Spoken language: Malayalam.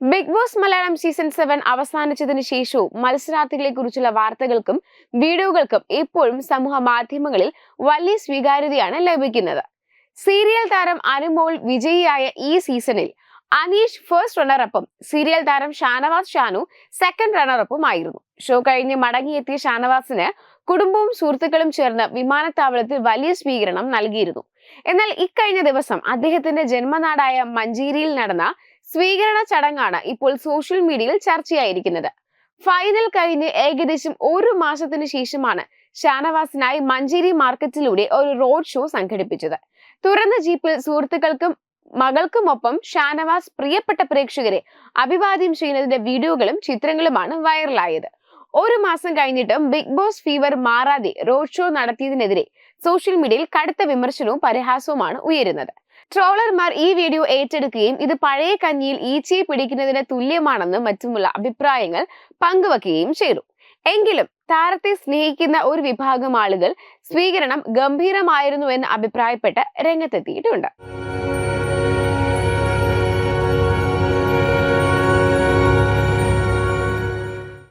Big Boss Malayalam season seven അവസാനിച്ചതിന് ശേഷവും മത്സരാർത്ഥികളെ കുറിച്ചുള്ള വാർത്തകൾക്കും വീഡിയോകൾക്കും ഇപ്പോഴും സമൂഹ മാധ്യമങ്ങളിൽ വലിയ സ്വീകാര്യതയാണ് ലഭിക്കുന്നത്. സീരിയൽ താരം അനുമോൾ വിജയിയായ ഈ സീസണിൽ അനീഷ് ഫസ്റ്റ് റണ്ണറപ്പും സീരിയൽ താരം ഷാനവാസ് ഷാനു സെക്കൻഡ് റണ്ണറപ്പും ആയിരുന്നു. ഷോ കഴിഞ്ഞ് മടങ്ങിയെത്തിയ ഷാനവാസിന് കുടുംബവും സുഹൃത്തുക്കളും ചേർന്ന് വിമാനത്താവളത്തിൽ വലിയ സ്വീകരണം നൽകിയിരുന്നു. എന്നാൽ ഇക്കഴിഞ്ഞ ദിവസം അദ്ദേഹത്തിന്റെ ജന്മനാടായ മഞ്ചേരിയിൽ നടന്ന സ്വീകരണ ചടങ്ങാണ് ഇപ്പോൾ സോഷ്യൽ മീഡിയയിൽ ചർച്ചയായിരിക്കുന്നത്. ഫൈനൽ കഴിഞ്ഞ് ഏകദേശം ഒരു മാസത്തിന് ശേഷമാണ് ഷാനവാസിനായി മഞ്ചേരി മാർക്കറ്റിലൂടെ ഒരു റോഡ് ഷോ സംഘടിപ്പിച്ചത്. തുറന്ന ജീപ്പിൽ സുഹൃത്തുക്കൾക്കും മകൾക്കുമൊപ്പം ഷാനവാസ് പ്രിയപ്പെട്ട പ്രേക്ഷകരെ അഭിവാദ്യം ചെയ്യുന്നതിന്റെ വീഡിയോകളും ചിത്രങ്ങളുമാണ് വൈറലായത് ഒരു മാസം കഴിഞ്ഞിട്ടും ബിഗ് ബോസ് ഫീവർ മാറാതെ റോഡ് ഷോ നടത്തിയതിനെതിരെ സോഷ്യൽ മീഡിയയിൽ കടുത്ത വിമർശനവും പരിഹാസവുമാണ് ഉയരുന്നത്. ട്രോളർമാർ ഈ വീഡിയോ ഏറ്റെടുക്കുകയും ഇത് പഴയ കഞ്ഞിയിൽ ഈച്ചയെ പിടിക്കുന്നതിന് തുല്യമാണെന്നും മറ്റുമുള്ള അഭിപ്രായങ്ങൾ പങ്കുവെക്കുകയും ചെയ്തു. എങ്കിലും താരത്തെ സ്നേഹിക്കുന്ന ഒരു വിഭാഗം ആളുകൾ സ്വീകരണം ഗംഭീരമായിരുന്നു എന്ന് അഭിപ്രായപ്പെട്ട് രംഗത്തെത്തിയിട്ടുണ്ട്.